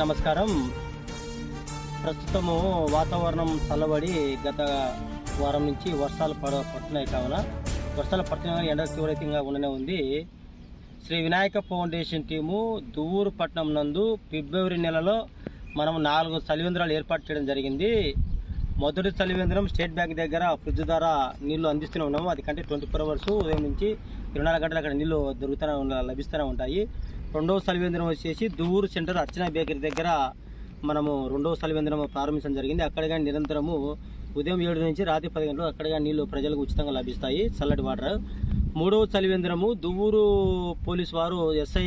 నమస్కారం. ప్రస్తుతము వాతావరణం చల్లబడి గత వారం నుంచి వర్షాలు పడ పడుతున్నాయి కావున వర్షాలు పడుతున్న ఎండ తీవ్రతంగా ఉండనే ఉంది. శ్రీ వినాయక ఫౌండేషన్ టీము దువ్వూరు పట్నం నందు ఫిబ్రవరి నెలలో మనం నాలుగు చలివేంద్రాలు ఏర్పాటు చేయడం జరిగింది. మొదటి చలివేంద్రం స్టేట్ బ్యాంక్ దగ్గర ఫ్రిడ్జ్ ద్వారా నీళ్ళు అందిస్తూనే ఉన్నాము. అది కంటే ట్వంటీ ఫోర్ అవర్స్ ఉదయం నుంచి ఇరవై నాలుగు గంటలు అక్కడ నీళ్ళు దొరుకుతూనే లభిస్తూనే ఉంటాయి. రెండవ సలివేంద్రం వచ్చేసి దువ్వూరు సెంటర్ అర్చన బేకరీ దగ్గర మనము రెండవ సలివేంద్రము ప్రారంభించడం జరిగింది. అక్కడ కానీ నిరంతరము ఉదయం ఏడు నుంచి రాత్రి పది గంటలు అక్కడ కానీ నీళ్ళు ప్రజలకు ఉచితంగా లభిస్తాయి. చల్లటి వాటర్. మూడవ చలివేంద్రము దువ్వూరు పోలీసు వారు ఎస్ఐ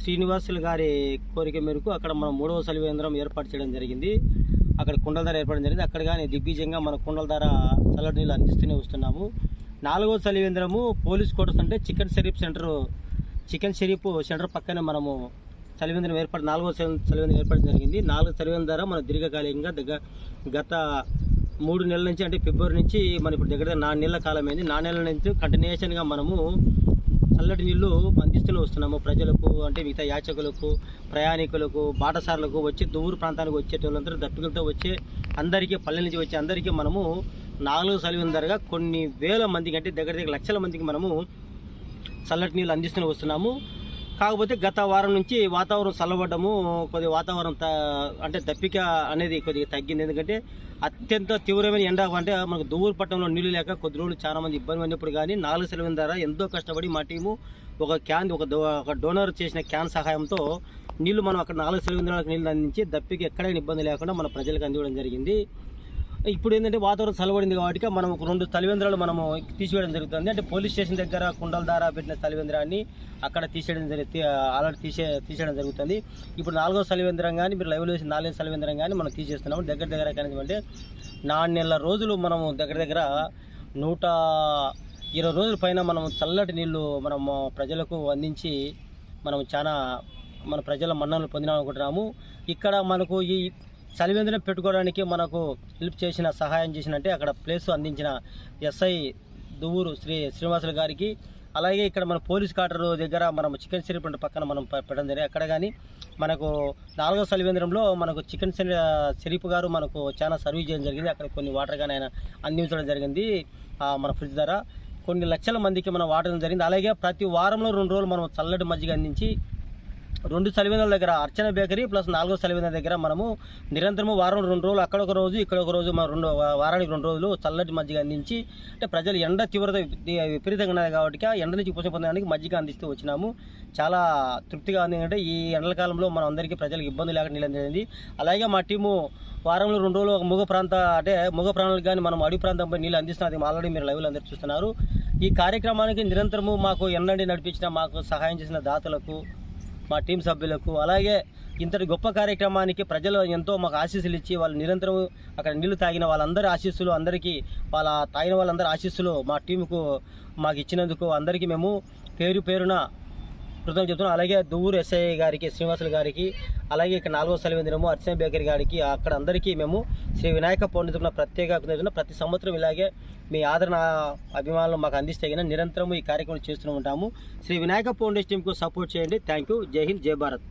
శ్రీనివాసులు గారి కోరిక మేరకు అక్కడ మనం మూడవ చలివేంద్రం ఏర్పాటు చేయడం జరిగింది. అక్కడ కుండల ధర ఏర్పడడం జరిగింది. అక్కడ కానీ దిగ్విజయంగా మన కుండల ధర చల్లటి నీళ్ళు అందిస్తూనే వస్తున్నాము. నాలుగవ చలివేంద్రము పోలీస్ క్వార్టర్స్ అంటే chicken Sharif centre chicken Sharif centre పక్కనే మనము చలివేంద్రం ఏర్పాటు నాలుగో చలి- చలివేంద్రం ఏర్పాటు జరిగింది. నాలుగు చలివేంద్రం ద్వారా మన దీర్ఘకాలికంగా దగ్గర గత మూడు నెలల నుంచి అంటే ఫిబ్రవరి నుంచి మన ఇప్పుడు దగ్గర నాలుగు నెలల కాలం అయింది నాలుగు నెలల నుంచి కంటిన్యూషన్గా మనము చల్లటి నీళ్ళు అందిస్తూనే వస్తున్నాము. ప్రజలకు అంటే మిగతా యాచకులకు ప్రయాణికులకు బాటసారులకు వచ్చి దూరు ప్రాంతానికి వచ్చేటోళ్ళందరూ దట్టుకులతో వచ్చే అందరికీ పల్లె నుంచి వచ్చే అందరికీ మనము నాలుగు సలివిన ధరగా కొన్ని వేల మందికి అంటే దగ్గర దగ్గర లక్షల మందికి మనము చల్లటి నీళ్ళు అందిస్తూనే వస్తున్నాము. కాకపోతే గత వారం నుంచి వాతావరణం చల్లబడ్డము కొద్దిగా వాతావరణం త అంటే దప్పిక అనేది కొద్దిగా తగ్గింది. ఎందుకంటే అత్యంత తీవ్రమైన ఎండ అంటే మనకు దువ్వూరు పట్టణంలో నీళ్ళు లేక కొద్ది రోజులు చాలా మంది ఇబ్బంది పడినప్పుడు కానీ నాలుగు సెలవుల ద్వారా ఎంతో కష్టపడి మా టీము ఒక క్యాన్ ఒక ఒక డోనర్ చేసిన క్యాన్ సహాయంతో నీళ్ళు మనం అక్కడ నాలుగు సెలవు నీళ్ళు అందించి దప్పికి ఎక్కడైనా ఇబ్బంది లేకుండా మన ప్రజలకు అందివ్వడం జరిగింది. ఇప్పుడు ఏంటంటే వాతావరణం చల్లబడింది కాబట్టి మనం ఒక రెండు తలివేంద్రాలు మనము తీసివేయడం జరుగుతుంది. అంటే పోలీస్ స్టేషన్ దగ్గర కుండల ద్వారా పెట్టిన తలివేంద్రాన్ని అక్కడ తీసేయడం జరిగి ఆల్రెడీ తీసే తీసేయడం జరుగుతుంది. ఇప్పుడు నాలుగో సలివేంద్రం కానీ మీరు లైవ్లో వేసిన నాలుగో సలివేంద్రం కానీ మనం తీసేస్తున్నాము. దగ్గర దగ్గర కానీ నాలుగు నెలల రోజులు మనము దగ్గర దగ్గర నూట ఇరవై రోజుల పైన మనం చల్లటి నీళ్ళు మనము ప్రజలకు అందించి మనం చాలా మన ప్రజల మన్ననలు పొందినాం అనుకుంటున్నాము ఇక్కడ మనకు ఈ చలివేంద్రం పెట్టుకోవడానికి మనకు హెల్ప్ చేసిన సహాయం చేసినట్టే అక్కడ ప్లేస్ అందించిన ఎస్ఐ దువ్వూరు శ్రీ శ్రీనివాసులు గారికి. అలాగే ఇక్కడ మన పోలీస్ క్వార్టర్ దగ్గర మనం చికెన్ సిరిప్ పక్కన మనం పెట్టడం జరిగింది. అక్కడ కానీ మనకు నాలుగో సలివేంద్రంలో మనకు చికెన్ సిరిప్ గారు మనకు చాలా సర్వీస్ చేయడం జరిగింది. అక్కడ కొన్ని వాటర్ కానీ ఆయన అందించడం జరిగింది మన ఫ్రిడ్జ్ ద్వారా. కొన్ని లక్షల మందికి మనం వాడడం జరిగింది. అలాగే ప్రతి వారంలో రెండు రోజులు మనం చల్లటి మజ్జిగ అందించి రెండు సలివేందల దగ్గర అర్చన బేకరీ ప్లస్ నాలుగో సలివేందల దగ్గర మనము నిరంతరము వారం రెండు రోజులు అక్కడ ఒక రోజు ఇక్కడ ఒక రోజు మన రెండు వారానికి రెండు రోజులు చల్లటి మజ్జిగ అందించి అంటే ప్రజలు ఎండ తీవ్రత విపరీతంగా ఉన్నది కాబట్టి ఆ ఎండ నుంచి పోషణ పొందడానికి మజ్జిగ అందిస్తూ వచ్చినాము. చాలా తృప్తిగా ఉంది. అంటే ఈ ఎండల కాలంలో మనం అందరికీ ప్రజలకు ఇబ్బంది లేకుండా నీళ్ళు అలాగే మా టీము వారంలో రెండు రోజులు ఒక ముగ ప్రాంత అంటే ముగ ప్రాణాలకు కానీ మనం అడవి ప్రాంతంపై నీళ్ళు అందిస్తున్నది ఆల్రెడీ మీరు లైవ్లు అందరూ చూస్తున్నారు. ఈ కార్యక్రమానికి నిరంతరము మాకు ఎండండి నడిపించిన మాకు సహాయం చేసిన దాతలకు మా టీం సభ్యులకు అలాగే ఇంతటి గొప్ప కార్యక్రమానికి ప్రజలు ఎంతో మాకు ఆశీస్సులు ఇచ్చి వాళ్ళు నిరంతరం అక్కడ నీళ్ళు తాగిన వాళ్ళందరి ఆశీస్సులు అందరికీ వాళ్ళ తాగిన వాళ్ళందరి ఆశీస్సులు మా టీంకు మాకు ఇచ్చినందుకు అందరికీ మేము పేరు పేరున కృతజ్ఞత చెప్తున్నాం అలాగే దువ్వూరు ఎస్ఐ గారికి శ్రీనివాసులు గారికి అలాగే ఇక్కడ నాలుగో సలివేంద్రము అర్చన బేకరీ గారికి అక్కడ అందరికీ మేము శ్రీ వినాయక పండితున్న ప్రత్యేక కృతజ్ఞతలు. ప్రతి సంవత్సరం ఇలాగే మీ ఆదరణ అభిమానులు మాకు అందిస్తే నిరంతరం ఈ కార్యక్రమం చేస్తూ ఉంటాము. శ్రీ వినాయక పౌండేషన్ టీంకు సపోర్ట్ చేయండి. Thank you. జై హింద్ జై భారత్.